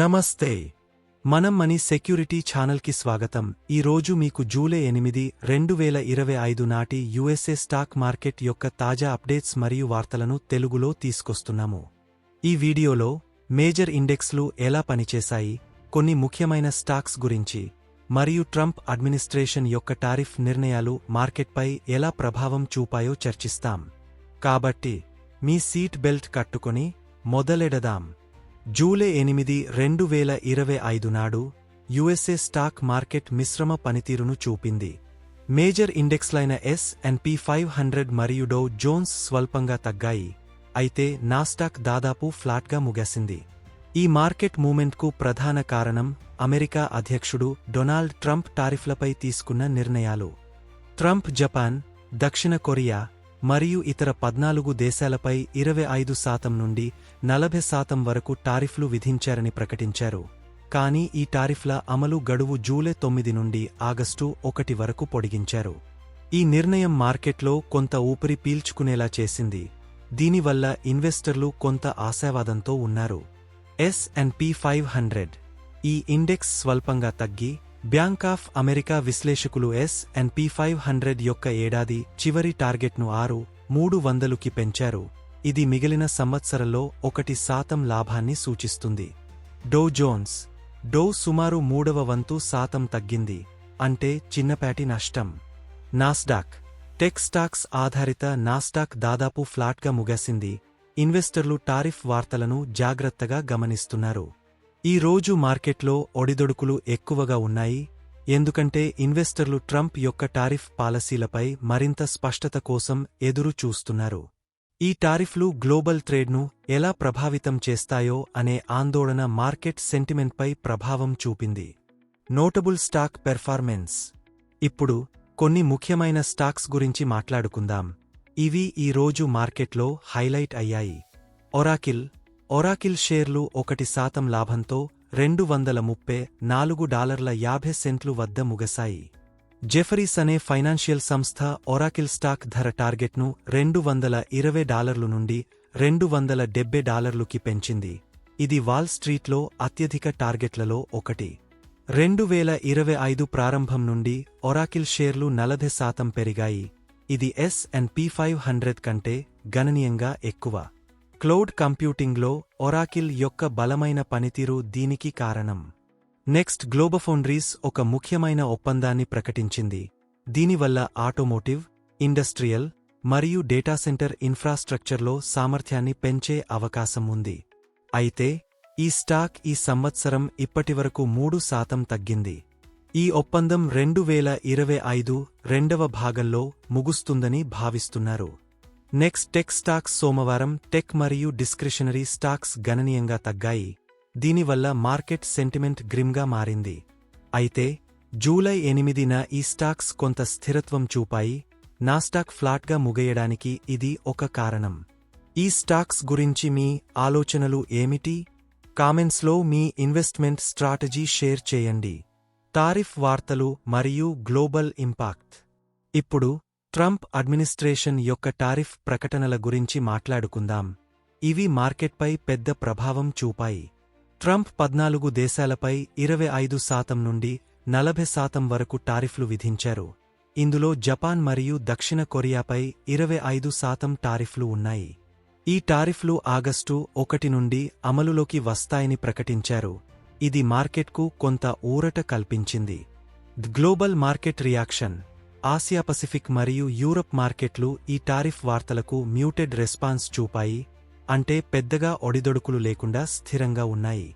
నమస్తే. మనం money security ఛానల్కి స్వాగతం. ఈ రోజు మీకు జూలై ఎనిమిది రెండు వేల ఇరవై ఐదు నాటి యుఎస్ఏ స్టాక్ మార్కెట్ యొక్క తాజా అప్డేట్స్ మరియు వార్తలను తెలుగులో తీసుకొస్తున్నాము. ఈ వీడియోలో మేజర్ ఇండెక్స్లు ఎలా పనిచేశాయి కొన్ని ముఖ్యమైన స్టాక్స్ గురించి మరియు ట్రంప్ అడ్మినిస్ట్రేషన్ యొక్క టారిఫ్ నిర్ణయాలు మార్కెట్పై ఎలా ప్రభావం చూపాయో చర్చిస్తాం. కాబట్టి మీ సీట్ బెల్ట్ కట్టుకొని మొదలెడదాం. జూలై ఎనిమిది రెండు వేల ఇరవై ఐదు నాడు యుఎస్ఏ స్టాక్ మార్కెట్ మిశ్రమ పనితీరును చూపింది. Major ఇండెక్స్లైన S and P five hundred మరియు డౌ జోన్స్ స్వల్పంగా తగ్గాయి. అయితే నాస్టాక్ దాదాపు ఫ్లాట్గా ముగిసింది. ఈ మార్కెట్ మూమెంట్కు ప్రధాన కారణం అమెరికా అధ్యక్షుడు డొనాల్డ్ ట్రంప్ టారిఫ్లపై తీసుకున్న నిర్ణయాలు. ట్రంప్ జపాన్ దక్షిణ కొరియా మరియు ఇతర పద్నాలుగు దేశాలపై ఇరవై ఐదు శాతం నుండి నలభై శాతం వరకు టారిఫ్లు విధించారని ప్రకటించారు. కానీ ఈ టారిఫ్ల అమలు గడువు జూలై తొమ్మిది నుండి ఆగస్టు ఒకటి వరకు పొడిగించారు. ఈ నిర్ణయం మార్కెట్లో కొంత ఊపిరి పీల్చుకునేలా చేసింది. దీనివల్ల ఇన్వెస్టర్లు కొంత ఆశావాదంతో ఉన్నారు. S and P five hundred ఈ ఇండెక్స్ స్వల్పంగా తగ్గి బ్యాంక్ ఆఫ్ అమెరికా విశ్లేషకులు S and P five hundred యొక్క ఏడాది చివరి టార్గెట్ను ఆరు మూడు వందలుకి పెంచారు. ఇది మిగిలిన సంవత్సరంలో ఒకటి శాతం లాభాన్ని సూచిస్తుంది. Do Jones. డో సుమారు మూడవ వంతు శాతం తగ్గింది. అంటే చిన్నపాటి నష్టం. నాస్డాక్. టెక్ స్టాక్స్ ఆధారిత నాస్డాక్ దాదాపు ఫ్లాట్గా ముగసింది. ఇన్వెస్టర్లు టారిఫ్ వార్తలను జాగ్రత్తగా గమనిస్తున్నారు. ఈ రోజు మార్కెట్లో ఒడిదొడుకులు ఎక్కువగా ఉన్నాయి ఎందుకంటే ఇన్వెస్టర్లు ట్రంప్ యొక్క టారిఫ్ పాలసీలపై మరింత స్పష్టత కోసం ఎదురు చూస్తున్నారు. ఈ టారిఫ్లు గ్లోబల్ ట్రేడ్ను ఎలా ప్రభావితం చేస్తాయో అనే ఆందోళన మార్కెట్ సెంటిమెంట్పై ప్రభావం చూపింది. Notable stock performance. ఇప్పుడు కొన్ని ముఖ్యమైన స్టాక్స్ గురించి మాట్లాడుకుందాం. ఇవి ఈ రోజు మార్కెట్లో హైలైట్ అయ్యాయి. ఒరాకిల్ ఒరాకిల్ షేర్లు ఒకటి శాతం లాభంతో రెండు వందల ముప్పై నాలుగు డాలర్ల యాభై సెంట్లు వద్ద ముగసాయి జెఫరీస్ అనే ఫైనాన్షియల్ సంస్థ ఒరాకిల్ స్టాక్ ధర టార్గెట్ను రెండు వందల ఇరవై డాలర్లు నుండి రెండు వందల డెబ్బై డాలర్లుకి పెంచింది. ఇది వాల్ స్ట్రీట్లో అత్యధిక టార్గెట్లలో ఒకటి. రెండు వేల ఇరవై ఐదు ప్రారంభం నుండి ఒరాకిల్ షేర్లు నలభై శాతం పెరిగాయి. ఇది S and P five hundred కంటే గణనీయంగా ఎక్కువ. క్లౌడ్ కంప్యూటింగ్లో ఒరాకిల్ యొక్క బలమైన పనితీరు దీనికి కారణం. నెక్స్ట్ గ్లోబఫౌండ్రీస్ ఒక ముఖ్యమైన ఒప్పందాన్ని ప్రకటించింది. దీనివల్ల ఆటోమోటివ్ ఇండస్ట్రియల్ మరియు డేటా సెంటర్ ఇన్ఫ్రాస్ట్రక్చర్లో సామర్థ్యాన్ని పెంచే అవకాశం ఉంది. అయితే ఈ స్టాక్ ఈ సంవత్సరం ఇప్పటివరకు మూడు శాతం తగ్గింది. ఈ ఒప్పందం రెండు వేల ఇరవై ఐదు రెండవ భాగంలో ముగుస్తుందని భావిస్తున్నారు. నెక్స్ట్ టెక్ స్టాక్స్ సోమవారం టెక్ మరియు డిస్క్రిషనరీ స్టాక్స్ గణనీయంగా తగ్గాయి. దీనివల్ల మార్కెట్ సెంటిమెంట్ గ్రిమ్గా మారింది. అయితే జూలై ఎనిమిదిన ఈ స్టాక్స్ కొంత స్థిరత్వం చూపాయి. నాస్టాక్ ఫ్లాట్గా ముగయడానికి ఇది ఒక కారణం. ఈ స్టాక్స్ గురించి మీ ఆలోచనలు ఏమిటి? కామెంట్స్లో మీ ఇన్వెస్ట్మెంట్ స్ట్రాటజీ షేర్ చేయండి. టారిఫ్ వార్తలు మరియు గ్లోబల్ ఇంపాక్ట్. ఇప్పుడు ట్రంప్ అడ్మినిస్ట్రేషన్ యొక్క టారిఫ్ ప్రకటనల గురించి మాట్లాడుకుందాం. ఇవి మార్కెట్పై పెద్ద ప్రభావం చూపాయి. ట్రంప్ పద్నాలుగు దేశాలపై ఇరవై ఐదు శాతం నుండి నలభై శాతం వరకు టారిఫ్లు విధించారు. ఇందులో జపాన్ మరియు దక్షిణ కొరియాపై ఇరవై ఐదు శాతం టారిఫ్లు ఉన్నాయి. ఈ టారిఫ్లు ఆగస్టు ఒకటి నుండి అమలులోకి వస్తాయని ప్రకటించారు. ఇది మార్కెట్కు కొంత ఊరట కల్పించింది. Global market reaction Asia Pacific మరియు యూరప్ మార్కెట్లు ఈ టారిఫ్ వార్తలకు మ్యూటెడ్ రెస్పాన్స్ చూపాయి అంటే పెద్దగా ఒడిదొడుకులు లేకుండా స్థిరంగా ఉన్నాయి.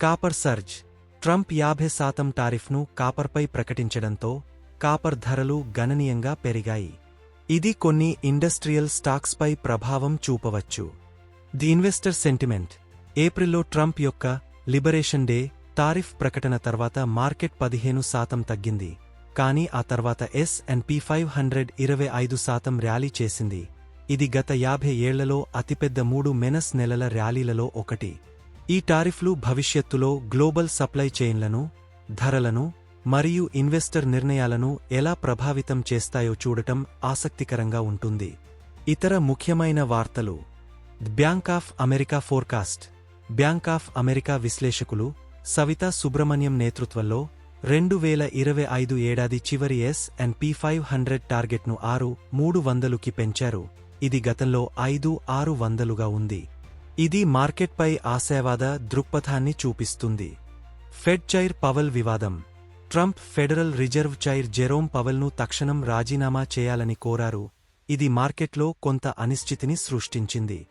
కాపర్ సర్జ్ ట్రంప్ యాభై శాతం టారిఫ్ను కాపర్పై ప్రకటించడంతో కాపర్ ధరలు గణనీయంగా పెరిగాయి. ఇది కొన్ని ఇండస్ట్రియల్ స్టాక్స్పై ప్రభావం చూపవచ్చు. ది ఇన్వెస్టర్ సెంటిమెంట్ ఏప్రిల్లో ట్రంప్ యొక్క లిబరేషన్ డే తారిఫ్ ప్రకటన తర్వాత మార్కెట్ పదిహేను శాతం తగ్గింది. కానీ ఆ తర్వాత S and P five hundred ఇరవై ఐదు శాతం ర్యాలీ చేసింది. ఇది గత యాభై ఏళ్ళలో అతిపెద్ద మూడు మెనస్ నెలల ర్యాలీలలో ఒకటి. ఈ టారిఫ్లు భవిష్యత్తులో గ్లోబల్ సప్లై చైన్లను ధరలను మరియు ఇన్వెస్టర్ నిర్ణయాలను ఎలా ప్రభావితం చేస్తాయో చూడటం ఆసక్తికరంగా ఉంటుంది. ఇతర ముఖ్యమైన వార్తలు. Bank of America forecast. Bank of America విశ్లేషకులు సవితా సుబ్రహ్మణ్యం నేతృత్వంలో రెండు వేల ఇరవై ఐదు ఏడాది చివరి S and P five hundred టార్గెట్ను ఆరు మూడు వందలుకి పెంచారు. ఇది గతంలో ఐదు ఆరు వందలుగా ఉంది. ఇది మార్కెట్పై ఆశావాద దృక్పథాన్ని చూపిస్తుంది. ఫెడ్ చైర్ పవల్ వివాదం. Trump Federal Reserve chair Jerome పవల్ను తక్షణం రాజీనామా చేయాలని కోరారు. ఇది మార్కెట్లో కొంత అనిశ్చితిని సృష్టించింది.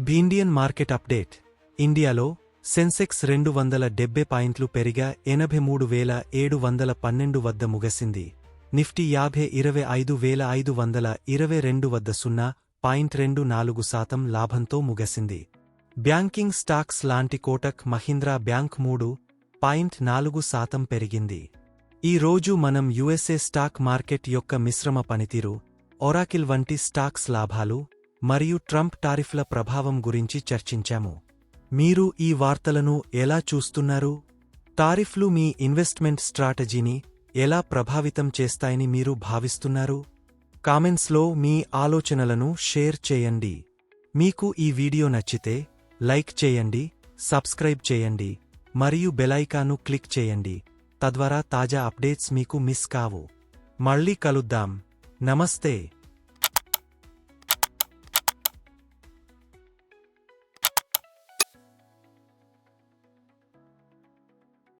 Indian market update. ఇండియాలో సెన్సెక్స్ రెండు వందల డెబ్బై పాయింట్లు పెరిగా ఎనభై మూడు వేల ఏడు వందల పన్నెండు వద్ద ముగిసింది. నిఫ్టీ యాభై ఇరవై ఐదు వేల ఐదు వందల ఇరవై రెండు వద్ద సున్నా పాయింట్ రెండు నాలుగు శాతం లాభంతో ముగిసింది. బ్యాంకింగ్ స్టాక్స్ లాంటి కోటక్ మహీంద్రా బ్యాంక్ మూడు పాయింట్ నాలుగు శాతం పెరిగింది. ఈ రోజు మనం యుఎస్ఏ స్టాక్ మార్కెట్ యొక్క మిశ్రమ పనితీరు ఒరాకిల్ వంటి స్టాక్స్ లాభాలు మరియు ట్రంప్ టారిఫ్ల ప్రభావం గురించి చర్చించాము. మీరు ఈ వార్తలను ఎలా చూస్తున్నారు? టారిఫ్లు మీ ఇన్వెస్ట్మెంట్ స్ట్రాటజీని ఎలా ప్రభావితం చేస్తాయని మీరు భావిస్తున్నారు? కామెంట్స్లో మీ ఆలోచనలను షేర్ చేయండి. మీకు ఈ వీడియో నచ్చితే లైక్ చేయండి సబ్స్క్రైబ్ చేయండి మరియు బెలైకాను క్లిక్ చేయండి. తద్వారా తాజా అప్డేట్స్ మీకు మిస్ కావు. మళ్ళీ కలుద్దాం. నమస్తే.